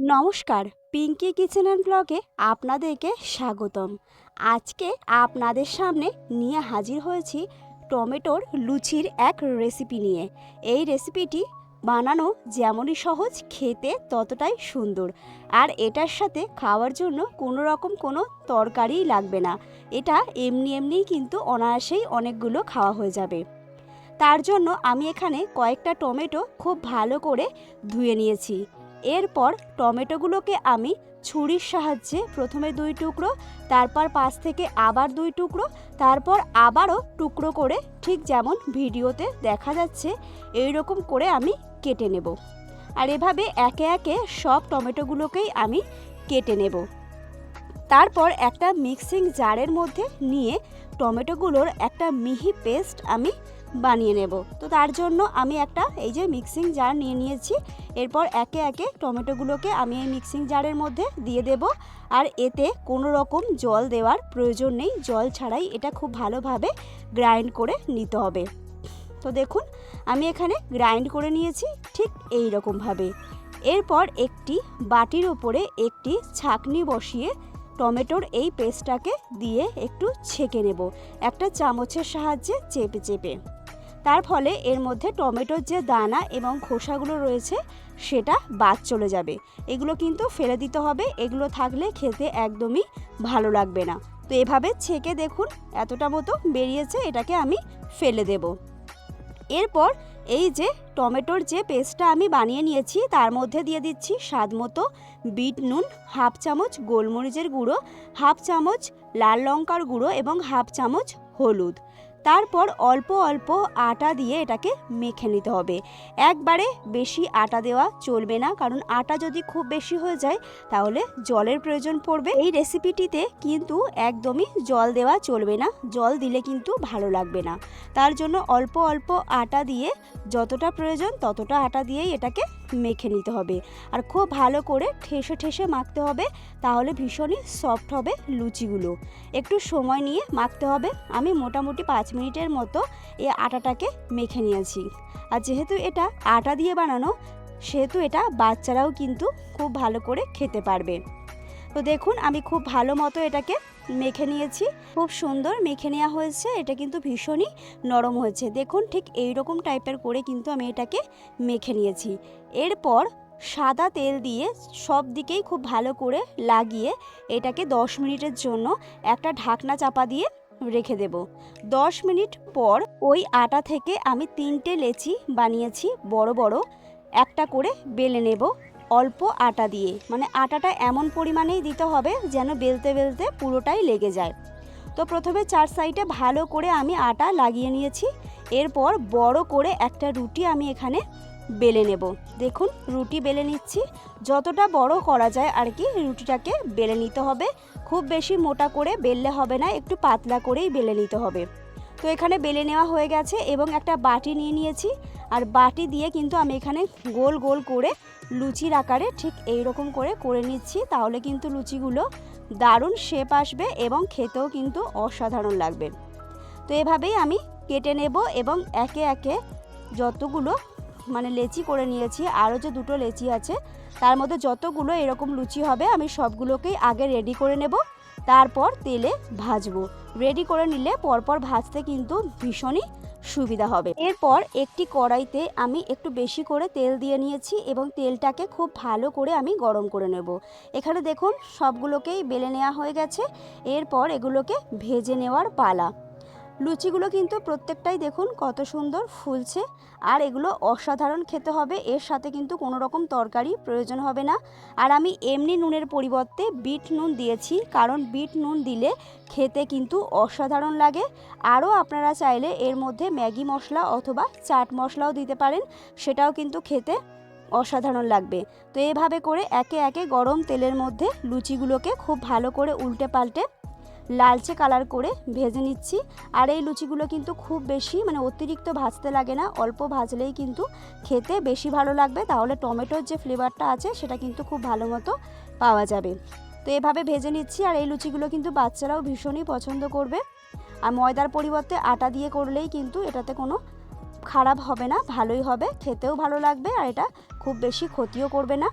নমস্কার, Pinki kitchen and ব্লগে আপনাদেরকে স্বাগতম। আজকে আপনাদের সামনে নিয়ে হাজির হয়েছি টমেটোর লুচির এক রেসিপি নিয়ে। এই রেসিপিটি বানানো যেমনই সহজ, খেতে ততটাই সুন্দর। আর এটার সাথে খাওয়ার জন্য কোনো রকম কোনো তরকারিই লাগবে না। এটা এমনি এমনিই কিন্তু অনায়াসেই অনেকগুলো খাওয়া হয়ে যাবে। তার জন্য আমি এখানে কয়েকটা টমেটো খুব ভালো করে ধুয়ে নিয়েছি। এরপর টমেটোগুলোকে আমি ছুরির সাহায্যে প্রথমে দুই টুকরো, তারপর পাশ থেকে আবার দুই টুকরো, তারপর আবারও টুকরো করে ঠিক যেমন ভিডিওতে দেখা যাচ্ছে এই রকম করে আমি কেটে নেব। আর এভাবে একে একে সব টমেটোগুলোকেই আমি কেটে নেব। তারপর একটা মিক্সিং জারের মধ্যে নিয়ে টমেটোগুলোর একটা মিহি পেস্ট আমি বানিয়ে নেব। তো তার জন্য আমি একটা এই যে মিক্সিং জার নিয়ে নিয়েছি। এরপর একে একে টমেটোগুলোকে আমি এই মিক্সিং জারের মধ্যে দিয়ে দেব। আর এতে কোনো রকম জল দেওয়ার প্রয়োজন নেই। জল ছাড়াই এটা খুব ভালোভাবে গ্রাইন্ড করে নিতে হবে। তো দেখুন, আমি এখানে গ্রাইন্ড করে নিয়েছি ঠিক এই রকমভাবে এরপর একটি বাটির ওপরে একটি ছাকনি বসিয়ে টমেটোর এই পেস্টটাকে দিয়ে একটু ছেঁকে নেব। একটা চামচের সাহায্যে চেপে চেপে। তার ফলে এর মধ্যে টমেটোর যে দানা এবং খোসাগুলো রয়েছে, সেটা বাদ চলে যাবে। এগুলো কিন্তু ফেলে দিতে হবে, এগুলো থাকলে খেতে একদমই ভালো লাগবে না। তো এভাবে ছেঁকে দেখুন, এতটা মতো বেরিয়েছে, এটাকে আমি ফেলে দেব। এরপর এই যে টমেটোর যে পেস্টটা আমি বানিয়ে নিয়েছি, তার মধ্যে দিয়ে দিচ্ছি স্বাদ মতো বিট নুন, হাফ চামচ গোলমরিচের গুঁড়ো, হাফ চামচ লাল লঙ্কার গুঁড়ো এবং হাফ চামচ হলুদ। তারপর অল্প অল্প আটা দিয়ে এটাকে মেখে নিতে হবে। একবারে বেশি আটা দেওয়া চলবে না, কারণ আটা যদি খুব বেশি হয়ে যায়, তাহলে জলের প্রয়োজন পড়বে। এই রেসিপিটিতে কিন্তু একদমই জল দেওয়া চলবে না, জল দিলে কিন্তু ভালো লাগবে না। তার জন্য অল্প অল্প আটা দিয়ে যতটা প্রয়োজন ততটা আটা দিয়েই এটাকে মেখে নিতে হবে। আর খুব ভালো করে ঠেসে ঠেসে মাখতে হবে, তাহলে ভীষণই সফট হবে লুচিগুলো। একটু সময় নিয়ে মাখতে হবে। আমি মোটামুটি পাঁচ মিনিটের মতো এই আটাটাকে মেখে নিয়েছি। আর যেহেতু এটা আটা দিয়ে বানানো, সেহেতু এটা বাচ্চারাও কিন্তু খুব ভালো করে খেতে পারবে। তো দেখুন, আমি খুব ভালো মতো এটাকে মেখে নিয়েছি। খুব সুন্দর মেখে নেওয়া হয়েছে, এটা কিন্তু ভীষণই নরম হয়েছে। দেখুন, ঠিক এই রকম টাইপের করে কিন্তু আমি এটাকে মেখে নিয়েছি। এরপর সাদা তেল দিয়ে সব দিকেই খুব ভালো করে লাগিয়ে এটাকে 10 মিনিটের জন্য একটা ঢাকনা চাপা দিয়ে রেখে দেব। 10 মিনিট পর ওই আটা থেকে আমি তিনটে লেচি বানিয়েছি বড় বড়। একটা করে বেলে নেব অল্প আটা দিয়ে। মানে আটাটা এমন পরিমাণেই দিতে হবে যেন বেলতে বেলতে পুরোটাই লেগে যায়। তো প্রথমে চার সাইডে ভালো করে আমি আটা লাগিয়ে নিয়েছি। এরপর বড় করে একটা রুটি আমি এখানে বেলে নেব। দেখুন, রুটি বেলে নিচ্ছি। যতটা বড় করা যায় আর কি, রুটিটাকে বেলে নিতে হবে। খুব বেশি মোটা করে বেললে হবে না, একটু পাতলা করেই বেলে নিতে হবে। তো এখানে বেলে নেওয়া হয়ে গেছে এবং একটা বাটি নিয়ে নিয়েছি। আর বাটি দিয়ে কিন্তু আমি এখানে গোল গোল করে লুচির আকারে ঠিক এই রকম করে করে নিচ্ছি, তাহলে কিন্তু লুচিগুলো দারুণ শেপ আসবে এবং খেতেও কিন্তু অসাধারণ লাগবে। তো এভাবেই আমি কেটে নেব এবং একে একে যতগুলো মানে লেচি করে নিয়েছি, আরও যে দুটো লেচি আছে, তার মধ্যে যতগুলো এরকম লুচি হবে, আমি সবগুলোকেই আগে রেডি করে নেব, তারপর তেলে ভাজবো। রেডি করে নিলে পরপর ভাজতে কিন্তু ভীষণই সুবিধা হবে। এরপর একটি কড়াইতে আমি একটু বেশি করে তেল দিয়ে নিয়েছি এবং তেলটাকে খুব ভালো করে আমি গরম করে নেব। এখানে দেখুন, সবগুলোকেই বেলে নেওয়া হয়ে গেছে। এরপর এগুলোকে ভেজে নেওয়ার পালা। লুচিগুলো কিন্তু প্রত্যেকটাই দেখুন কত সুন্দর ফুলছে। আর এগুলো অসাধারণ খেতে হবে, এর সাথে কিন্তু কোনো রকম তরকারি প্রয়োজন হবে না। আর আমি এমনি নুনের পরিবর্তে বিট নুন দিয়েছি, কারণ বিট নুন দিলে খেতে কিন্তু অসাধারণ লাগে। আরও আপনারা চাইলে এর মধ্যে ম্যাগি মশলা অথবা চাট মশলাও দিতে পারেন, সেটাও কিন্তু খেতে অসাধারণ লাগবে। তো এভাবে করে একে একে গরম তেলের মধ্যে লুচিগুলোকে খুব ভালো করে উল্টে পাল্টে লালচে কালার করে ভেজে নিচ্ছি। আর এই লুচিগুলো কিন্তু খুব বেশি মানে অতিরিক্ত ভাজতে লাগে না, অল্প ভাজলেই কিন্তু খেতে বেশি ভালো লাগবে। তাহলে টমেটোর যে ফ্লেভারটা আছে, সেটা কিন্তু খুব ভালো মতো পাওয়া যাবে। তো এভাবে ভেজে নিচ্ছি আর এই লুচিগুলো কিন্তু বাচ্চারাও ভীষণই পছন্দ করবে। আর ময়দার পরিবর্তে আটা দিয়ে করলেই কিন্তু এটাতে কোনো খারাপ হবে না, ভালোই হবে, খেতেও ভালো লাগবে আর এটা খুব বেশি ক্ষতিও করবে না।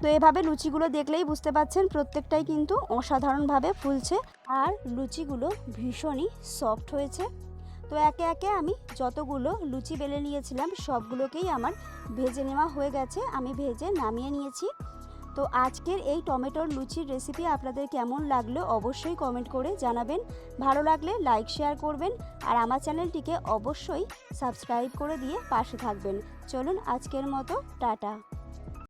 তো এভাবে লুচিগুলো দেখলেই বুঝতে পাচ্ছেন প্রত্যেকটাই কিন্তু অসাধারণভাবে ফুলছে আর লুচিগুলো ভীষণই সফট হয়েছে। তো একে একে আমি যতগুলো লুচি বেলে নিয়েছিলাম সবগুলোকেই আমার ভেজে নেওয়া হয়ে গেছে, আমি ভেজে নামিয়ে নিয়েছি। তো আজকের এই টমেটোর লুচির রেসিপি আপনাদের কেমন লাগল অবশ্যই কমেন্ট করে জানাবেন। ভালো লাগলে লাইক শেয়ার করবেন আর আমার চ্যানেলটিকে অবশ্যই সাবস্ক্রাইব করে দিয়ে পাশে থাকবেন। চলুন আজকের মতো, টাটা।